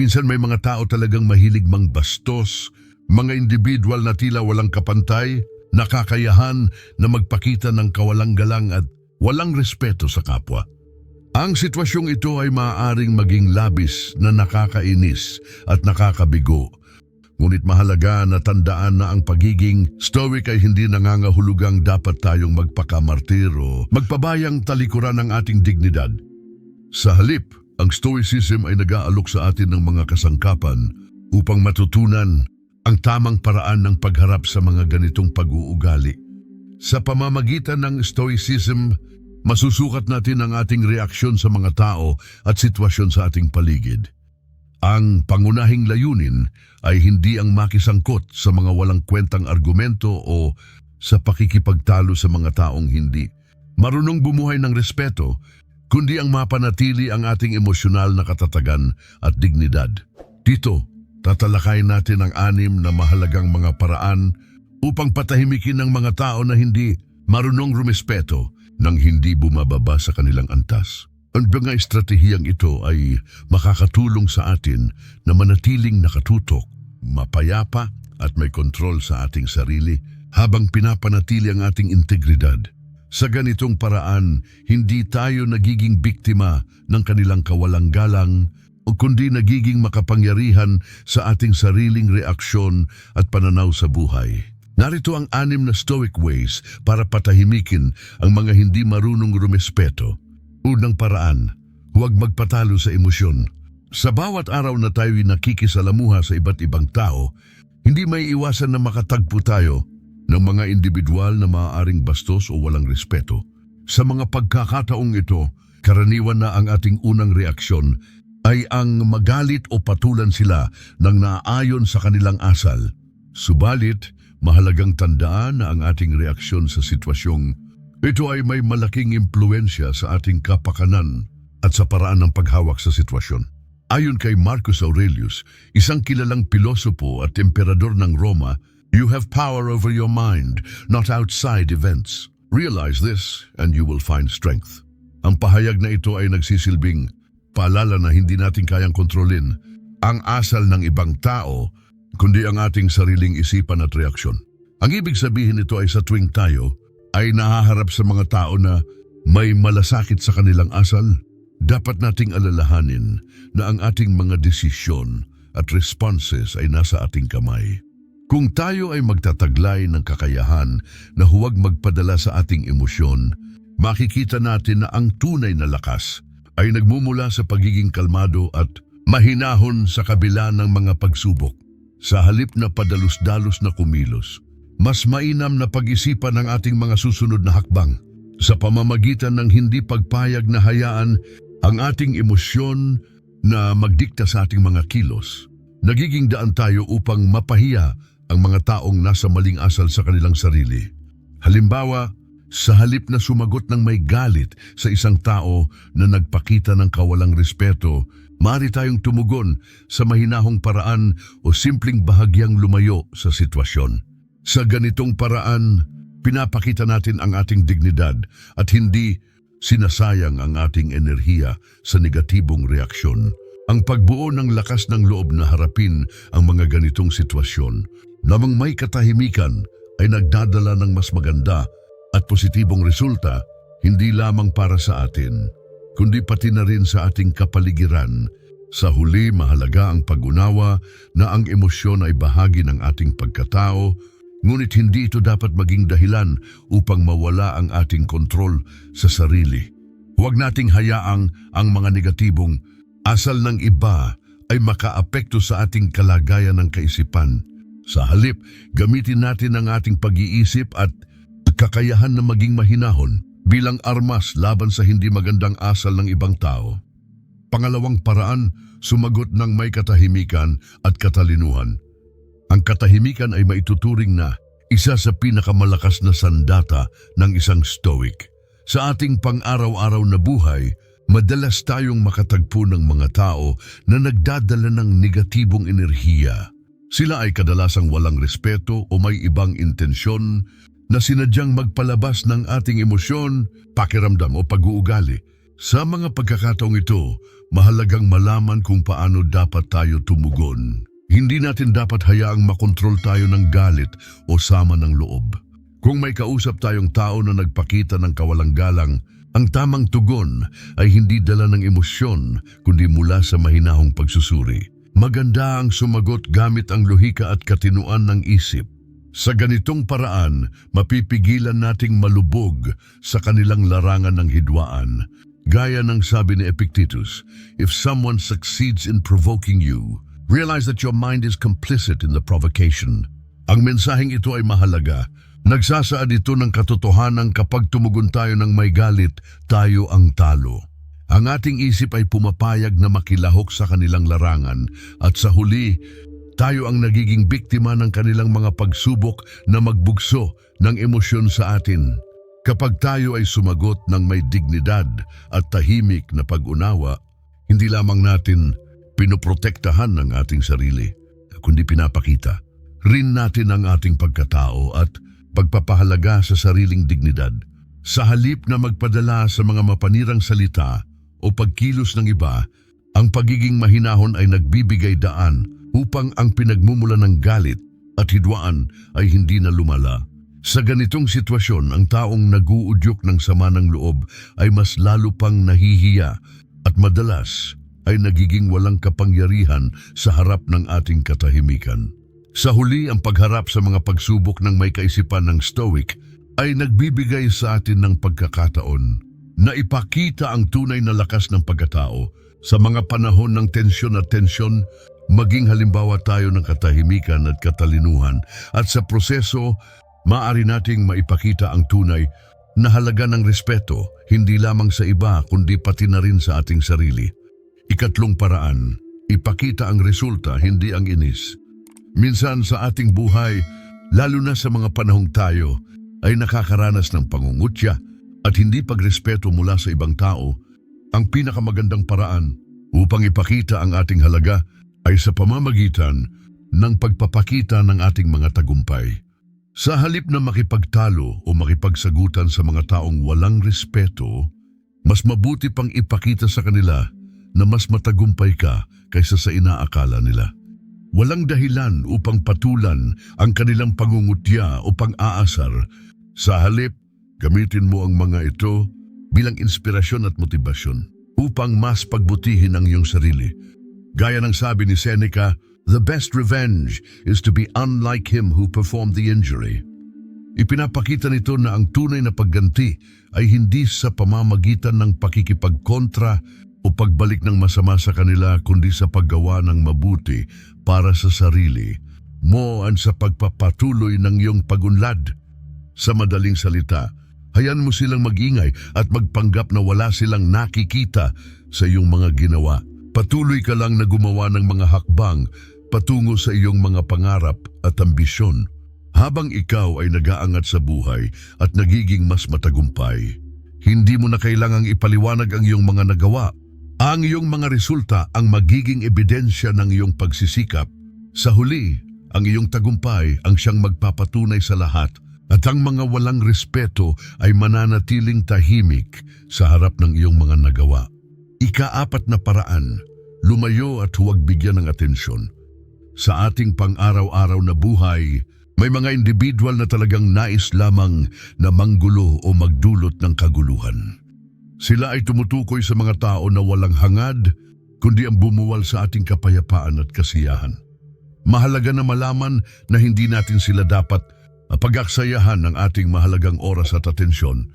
Minsan may mga tao talagang mahilig mang bastos, mga individual na tila walang kapantay, nakakayahan na magpakita ng kawalang galang at walang respeto sa kapwa. Ang sitwasyong ito ay maaaring maging labis na nakakainis at nakakabigo. Ngunit mahalaga na tandaan na ang pagiging stoic ay hindi nangangahulugang dapat tayong magpakamartir o magpabayang talikuran ng ating dignidad. Sa halip, ang stoicism ay nag-aalok sa atin ng mga kasangkapan upang matutunan ang tamang paraan ng pagharap sa mga ganitong pag-uugali. Sa pamamagitan ng stoicism, masusukat natin ang ating reaksyon sa mga tao at sitwasyon sa ating paligid. Ang pangunahing layunin ay hindi ang makisangkot sa mga walang kwentang argumento o sa pakikipagtalo sa mga taong hindi. Marunong bumuhay ng respeto, kundi ang mapanatili ang ating emosyonal na katatagan at dignidad. Dito, tatalakayin natin ang anim na mahalagang mga paraan upang patahimikin ng mga tao na hindi marunong rumespeto nang hindi bumababa sa kanilang antas. Ang mga estratehiyang ito ay makakatulong sa atin na manatiling nakatutok, mapayapa at may kontrol sa ating sarili habang pinapanatili ang ating integridad. Sa ganitong paraan, hindi tayo nagiging biktima ng kanilang kawalang galang kundi nagiging makapangyarihan sa ating sariling reaksyon at pananaw sa buhay. Narito ang anim na stoic ways para patahimikin ang mga hindi marunong rumespeto. Unang paraan, huwag magpatalo sa emosyon. Sa bawat araw na tayo'y nakikisalamuha sa iba't ibang tao, hindi may iwasan na makatagpo tayo ng mga individual na maaaring bastos o walang respeto. Sa mga pagkakataong ito, karaniwan na ang ating unang reaksyon ay ang magalit o patulan sila ng naayon sa kanilang asal. Subalit, mahalagang tandaan na ang ating reaksyon sa sitwasyong ito ay may malaking impluensya sa ating kapakanan at sa paraan ng paghawak sa sitwasyon. Ayon kay Marcus Aurelius, isang kilalang pilosopo at emperador ng Roma, you have power over your mind, not outside events. Realize this and you will find strength. Ang pahayag na ito ay nagsisilbing paalala na hindi natin kayang kontrolin ang asal ng ibang tao, kundi ang ating sariling isipan at reaksyon. Ang ibig sabihin nito ay sa tuwing tayo ay nahaharap sa mga tao na may malasakit sa kanilang asal, dapat nating alalahanin na ang ating mga desisyon at responses ay nasa ating kamay. Kung tayo ay magtataglay ng kakayahan na huwag magpadala sa ating emosyon, makikita natin na ang tunay na lakas ay nagmumula sa pagiging kalmado at mahinahon sa kabila ng mga pagsubok. Sa halip na padalus-dalos na kumilos, mas mainam na pag-isipan ang ating mga susunod na hakbang sa pamamagitan ng hindi pagpayag na hayaan ang ating emosyon na magdikta sa ating mga kilos. Nagiging daan tayo upang mapahiya ang mga taong nasa maling asal sa kanilang sarili. Halimbawa, sa halip na sumagot ng may galit sa isang tao na nagpakita ng kawalang respeto, maaari tayong tumugon sa mahinahong paraan o simpleng bahagyang lumayo sa sitwasyon. Sa ganitong paraan, pinapakita natin ang ating dignidad at hindi sinasayang ang ating enerhiya sa negatibong reaksyon. Ang pagbuo ng lakas ng loob na harapin ang mga ganitong sitwasyon, namang may katahimikan ay nagdadala ng mas maganda at positibong resulta hindi lamang para sa atin, kundi pati na rin sa ating kapaligiran. Sa huli, mahalaga ang pag-unawa na ang emosyon ay bahagi ng ating pagkatao Ngunit hindi ito dapat maging dahilan upang mawala ang ating kontrol sa sarili. Huwag nating hayaang ang mga negatibong asal ng iba ay makaapekto sa ating kalagayan ng kaisipan. Sa halip, gamitin natin ang ating pag-iisip at kakayahan na maging mahinahon bilang armas laban sa hindi magandang asal ng ibang tao. Pangalawang paraan, sumagot ng may katahimikan at katalinuhan. Ang katahimikan ay maituturing na isa sa pinakamalakas na sandata ng isang stoic. Sa ating pang-araw-araw na buhay, madalas tayong makatagpo ng mga tao na nagdadala ng negatibong enerhiya. Sila ay kadalasang walang respeto o may ibang intensyon na sinadyang magpalabas ng ating emosyon, pakiramdam o pag-uugali. Sa mga pagkakataong ito, mahalagang malaman kung paano dapat tayo tumugon. Hindi natin dapat hayaang makontrol tayo ng galit o sama ng loob. Kung may kausap tayong tao na nagpakita ng kawalang galang, ang tamang tugon ay hindi dala ng emosyon kundi mula sa mahinahong pagsusuri. Maganda ang sumagot gamit ang lohika at katinuan ng isip. Sa ganitong paraan, mapipigilan nating malubog sa kanilang larangan ng hidwaan. Gaya ng sabi ni Epictetus, if someone succeeds in provoking you, realize that your mind is complicit in the provocation. Ang mensaheng ito ay mahalaga. Nagsasaad ito ng katotohanan kapag tumugon tayo ng may galit, tayo ang talo. Ang ating isip ay pumapayag na makilahok sa kanilang larangan at sa huli, tayo ang nagiging biktima ng kanilang mga pagsubok na magbugso ng emosyon sa atin. Kapag tayo ay sumagot ng may dignidad at tahimik na pag-unawa, hindi lamang natin pinoprotektahan ang ating sarili, kundi pinapakita rin natin ang ating pagkatao at pagpapahalaga sa sariling dignidad. Sa halip na magpadala sa mga mapanirang salita o pagkilos ng iba, ang pagiging mahinahon ay nagbibigay daan upang ang pinagmumula ng galit at hidwaan ay hindi na lumala. Sa ganitong sitwasyon, ang taong naguudyok ng sama ng loob ay mas lalo pang nahihiya at madalas ay nagiging walang kapangyarihan sa harap ng ating katahimikan. Sa huli, ang pagharap sa mga pagsubok ng may kaisipan ng Stoic ay nagbibigay sa atin ng pagkakataon na ipakita ang tunay na lakas ng pagkatao sa mga panahon ng tensyon at tensyon, maging halimbawa tayo ng katahimikan at katalinuhan at sa proseso, maaari nating maipakita ang tunay na halaga ng respeto hindi lamang sa iba kundi pati na rin sa ating sarili. Ikatlong paraan, ipakita ang resulta hindi ang inis. Minsan sa ating buhay, lalo na sa mga panahong tayo, ay nakakaranas ng pangungutya at hindi pagrespeto mula sa ibang tao, ang pinakamagandang paraan upang ipakita ang ating halaga ay sa pamamagitan ng pagpapakita ng ating mga tagumpay. Sa halip na makipagtalo o makipagsagutan sa mga taong walang respeto, mas mabuti pang ipakita sa kanila na mas matagumpay ka kaysa sa inaakala nila. Walang dahilan upang patulan ang kanilang pangungutya o pang-aasar. Sa halip, gamitin mo ang mga ito bilang inspirasyon at motibasyon upang mas pagbutihin ang iyong sarili. Gaya ng sabi ni Seneca, The best revenge is to be unlike him who performed the injury. Ipinapakita nito na ang tunay na pagganti ay hindi sa pamamagitan ng pakikipagkontra o pagbalik ng masama sa kanila kundi sa paggawa ng mabuti para sa sarili mo ang sa pagpapatuloy ng iyong pagunlad. Sa madaling salita, hayaan mo silang magingay at magpanggap na wala silang nakikita sa iyong mga ginawa. Patuloy ka lang na gumawa ng mga hakbang patungo sa iyong mga pangarap at ambisyon habang ikaw ay nagaangat sa buhay at nagiging mas matagumpay. Hindi mo na kailangang ipaliwanag ang iyong mga nagawa. Ang iyong mga resulta ang magiging ebidensya ng iyong pagsisikap. Sa huli, ang iyong tagumpay ang siyang magpapatunay sa lahat at ang mga walang respeto ay mananatiling tahimik sa harap ng iyong mga nagawa. Ikaapat na paraan, lumayo at huwag bigyan ng atensyon. Sa ating pang-araw-araw na buhay, may mga individual na talagang nais lamang na manggulo o magdulot ng kaguluhan. Sila ay tumutukoy sa mga tao na walang hangad, kundi ang bumuwal sa ating kapayapaan at kasiyahan. Mahalaga na malaman na hindi natin sila dapat pag-aksayahan ng ating mahalagang oras at atensyon.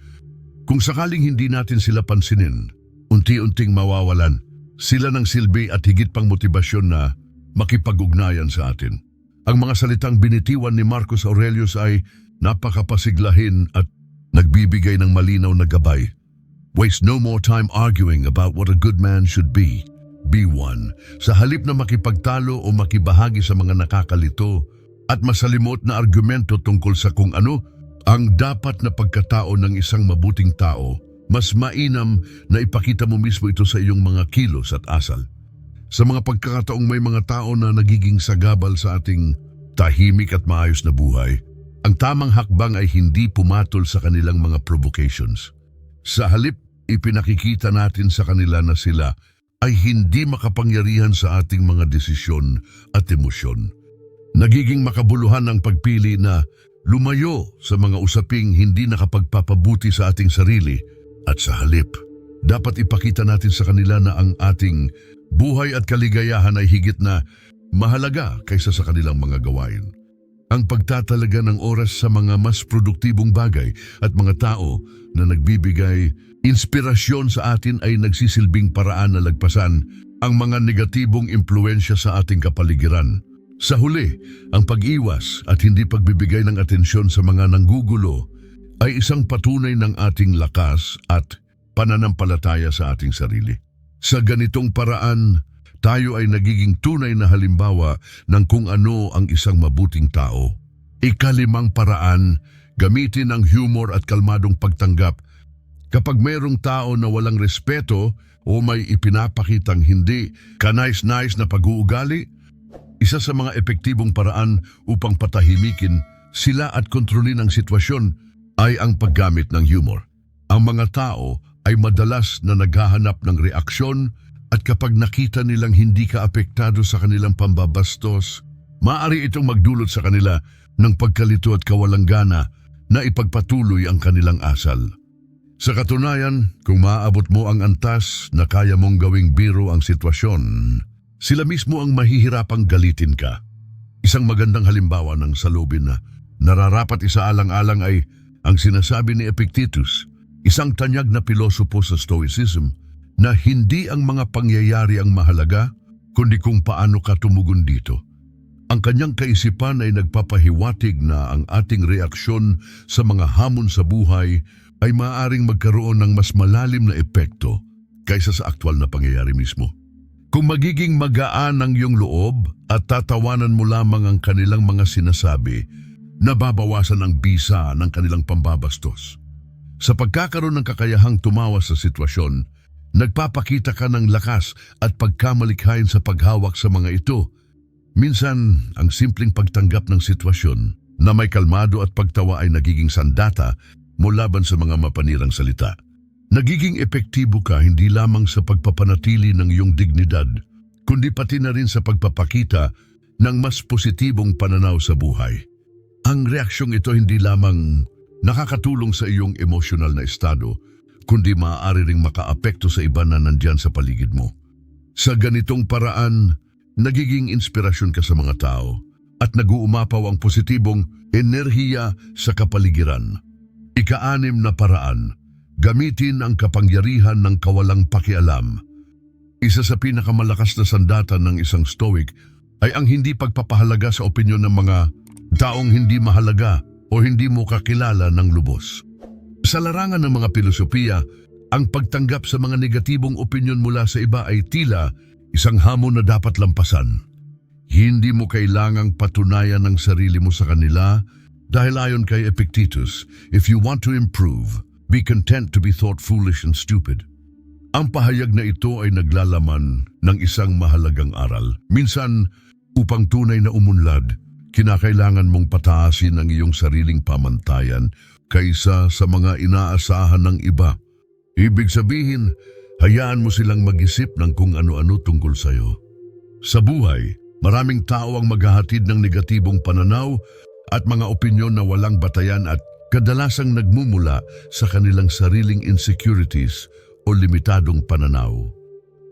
Kung sakaling hindi natin sila pansinin, unti-unting mawawalan sila ng silbi at higit pang motibasyon na makipag-ugnayan sa atin. Ang mga salitang binitiwan ni Marcus Aurelius ay napakapasiglahin at nagbibigay ng malinaw na gabay. Waste no more time arguing about what a good man should be. Be one. Sa halip na makipagtalo o makibahagi sa mga nakakalito at masalimot na argumento tungkol sa kung ano ang dapat na pagkatao ng isang mabuting tao, mas mainam na ipakita mo mismo ito sa iyong mga kilos at asal. Sa mga pagkakataong may mga tao na nagiging sagabal sa ating tahimik at maayos na buhay, ang tamang hakbang ay hindi pumatol sa kanilang mga provocations. Sa halip, ipinakikita natin sa kanila na sila ay hindi makapangyarihan sa ating mga desisyon at emosyon. Nagiging makabuluhan ang pagpili na lumayo sa mga usaping hindi nakapagpapabuti sa ating sarili at sa halip. Dapat ipakita natin sa kanila na ang ating buhay at kaligayahan ay higit na mahalaga kaysa sa kanilang mga gawain. Ang pagtatalaga ng oras sa mga mas produktibong bagay at mga tao na nagbibigay inspirasyon sa atin ay nagsisilbing paraan na lagpasan ang mga negatibong impluensya sa ating kapaligiran. Sa huli, ang pag-iwas at hindi pagbibigay ng atensyon sa mga nanggugulo ay isang patunay ng ating lakas at pananampalataya sa ating sarili. Sa ganitong paraan, tayo ay nagiging tunay na halimbawa ng kung ano ang isang mabuting tao. Ikalimang paraan, gamitin ang humor at kalmadong pagtanggap. Kapag mayroong tao na walang respeto o may ipinapakitang hindi kanais-nais na pag-uugali, isa sa mga epektibong paraan upang patahimikin sila at kontrolin ang sitwasyon ay ang paggamit ng humor. Ang mga tao ay madalas na naghahanap ng reaksyon at kapag nakita nilang hindi ka apektado sa kanilang pambabastos, maaari itong magdulot sa kanila ng pagkalito at kawalang gana na ipagpatuloy ang kanilang asal. Sa katunayan, kung maaabot mo ang antas na kaya mong gawing biro ang sitwasyon, sila mismo ang mahihirapang galitin ka. Isang magandang halimbawa ng salubin na nararapat isaalang-alang ay ang sinasabi ni Epictetus, isang tanyag na pilosopo sa Stoicism, na hindi ang mga pangyayari ang mahalaga, kundi kung paano ka tumugon dito. Ang kanyang kaisipan ay nagpapahiwatig na ang ating reaksyon sa mga hamon sa buhay ay maaaring magkaroon ng mas malalim na epekto kaysa sa aktwal na pangyayari mismo. Kung magiging magaan ang iyong loob at tatawanan mo lamang ang kanilang mga sinasabi, nababawasan ang bisa ng kanilang pambabastos. Sa pagkakaroon ng kakayahang tumawa sa sitwasyon, nagpapakita ka ng lakas at pagkamalikhain sa paghawak sa mga ito. Minsan, ang simpleng pagtanggap ng sitwasyon na may kalmado at pagtawa ay nagiging sandata mo laban sa mga mapanirang salita. Nagiging epektibo ka hindi lamang sa pagpapanatili ng iyong dignidad, kundi pati na rin sa pagpapakita ng mas positibong pananaw sa buhay. Ang reaksyong ito hindi lamang nakakatulong sa iyong emosyonal na estado, kundi maaari ring makaapekto sa iba na nandyan sa paligid mo. Sa ganitong paraan, nagiging inspirasyon ka sa mga tao at nag-uumapaw ang positibong enerhiya sa kapaligiran. Ikaanim na paraan, gamitin ang kapangyarihan ng kawalang pakialam. Isa sa pinakamalakas na sandata ng isang stoic ay ang hindi pagpapahalaga sa opinyon ng mga taong hindi mahalaga o hindi mo kakilala ng lubos. Sa larangan ng mga pilosopiya, ang pagtanggap sa mga negatibong opinyon mula sa iba ay tila isang hamon na dapat lampasan. Hindi mo kailangang patunayan ang sarili mo sa kanila dahil ayon kay Epictetus, if you want to improve, be content to be thought foolish and stupid. Ang pahayag na ito ay naglalaman ng isang mahalagang aral. Minsan, upang tunay na umunlad, kinakailangan mong pataasin ang iyong sariling pamantayan kaysa sa mga inaasahan ng iba. Ibig sabihin, hayaan mo silang mag-isip ng kung ano-ano tungkol sa iyo. Sa buhay, maraming tao ang maghahatid ng negatibong pananaw at mga opinyon na walang batayan at kadalasang nagmumula sa kanilang sariling insecurities o limitadong pananaw.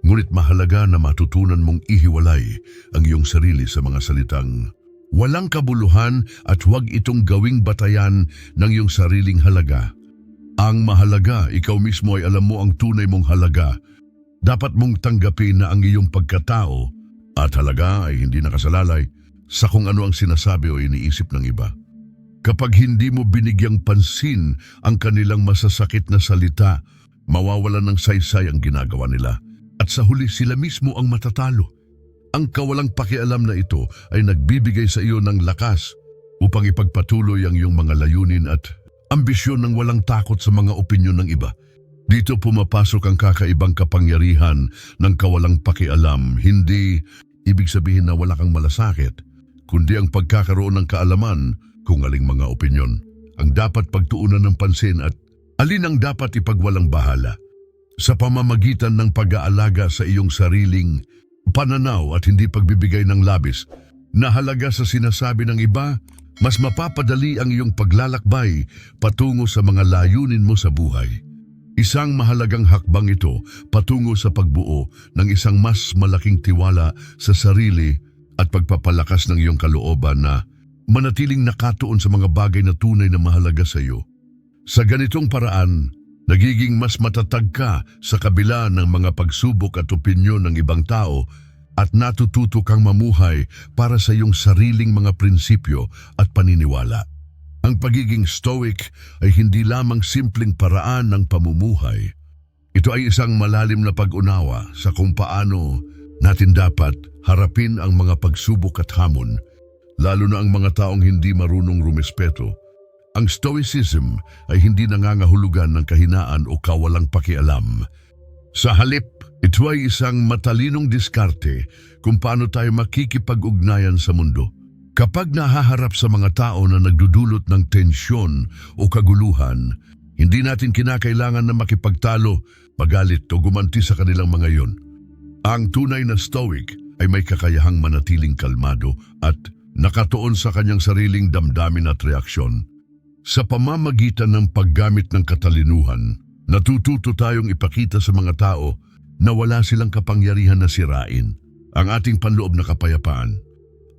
Ngunit mahalaga na matutunan mong ihiwalay ang iyong sarili sa mga salitang walang kabuluhan at huwag itong gawing batayan ng iyong sariling halaga. Ang mahalaga, ikaw mismo ay alam mo ang tunay mong halaga. Dapat mong tanggapin na ang iyong pagkatao at halaga ay hindi nakasalalay sa kung ano ang sinasabi o iniisip ng iba. Kapag hindi mo binigyang pansin ang kanilang masasakit na salita, mawawalan ng saysay ang ginagawa nila at sa huli sila mismo ang matatalo. Ang kawalang pakialam na ito ay nagbibigay sa iyo ng lakas upang ipagpatuloy ang iyong mga layunin at ambisyon ng walang takot sa mga opinyon ng iba. Dito pumapasok ang kakaibang kapangyarihan ng kawalang pakialam, hindi ibig sabihin na wala kang malasakit, kundi ang pagkakaroon ng kaalaman kung aling mga opinyon ang dapat pagtuunan ng pansin at alin ang dapat ipagwalang bahala. sa pamamagitan ng pag-aalaga sa iyong sariling pananaw at hindi pagbibigay ng labis na halaga sa sinasabi ng iba, mas mapapadali ang iyong paglalakbay patungo sa mga layunin mo sa buhay. Isang mahalagang hakbang ito patungo sa pagbuo ng isang mas malaking tiwala sa sarili at pagpapalakas ng iyong kalooban na manatiling nakatuon sa mga bagay na tunay na mahalaga sa iyo. Sa ganitong paraan, nagiging mas matatag ka sa kabila ng mga pagsubok at opinyon ng ibang tao at natututo kang mamuhay para sa iyong sariling mga prinsipyo at paniniwala. Ang pagiging stoic ay hindi lamang simpleng paraan ng pamumuhay. Ito ay isang malalim na pag-unawa sa kung paano natin dapat harapin ang mga pagsubok at hamon, lalo na ang mga taong hindi marunong rumispeto. Ang stoicism ay hindi nangangahulugan ng kahinaan o kawalang pakialam. Sa halip, ito ay isang matalinong diskarte kung paano tayo makikipag-ugnayan sa mundo. Kapag nahaharap sa mga tao na nagdudulot ng tensyon o kaguluhan, hindi natin kinakailangan na makipagtalo, magalit o gumanti sa kanilang mga yon. Ang tunay na stoic ay may kakayahang manatiling kalmado at nakatuon sa kanyang sariling damdamin at reaksyon. Sa pamamagitan ng paggamit ng katalinuhan, natututo tayong ipakita sa mga tao na wala silang kapangyarihan na sirain ang ating panloob na kapayapaan.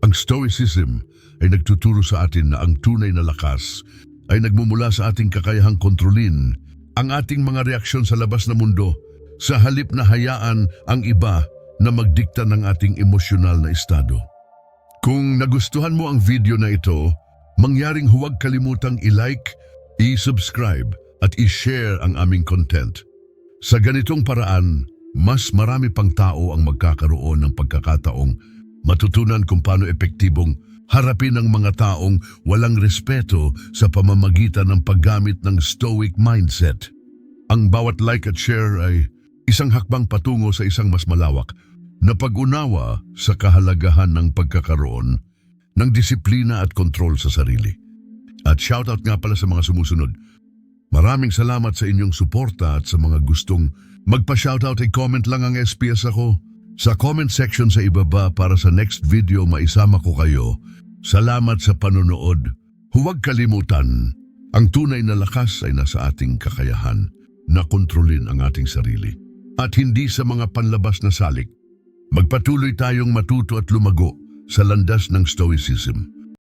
Ang Stoicism ay nagtuturo sa atin na ang tunay na lakas ay nagmumula sa ating kakayahang kontrolin ang ating mga reaksyon sa labas na mundo sa halip na hayaan ang iba na magdikta ng ating emosyonal na estado. Kung nagustuhan mo ang video na ito, mangyaring huwag kalimutang i-like, i-subscribe at i-share ang aming content. Sa ganitong paraan, mas marami pang tao ang magkakaroon ng pagkakataong matutunan kung paano epektibong harapin ang mga taong walang respeto sa pamamagitan ng paggamit ng stoic mindset. Ang bawat like at share ay isang hakbang patungo sa isang mas malawak na pag-unawa sa kahalagahan ng pagkakaroon ng disiplina at kontrol sa sarili. At shoutout nga pala sa mga sumusunod. Maraming salamat sa inyong suporta at sa mga gustong magpa-shoutout ay comment lang ang SPS ako. Sa comment section sa ibaba para sa next video maisama ko kayo. Salamat sa panonood. Huwag kalimutan, ang tunay na lakas ay nasa ating kakayahan na kontrolin ang ating sarili. At hindi sa mga panlabas na salik. Magpatuloy tayong matuto at lumago sa landas ng Stoicism.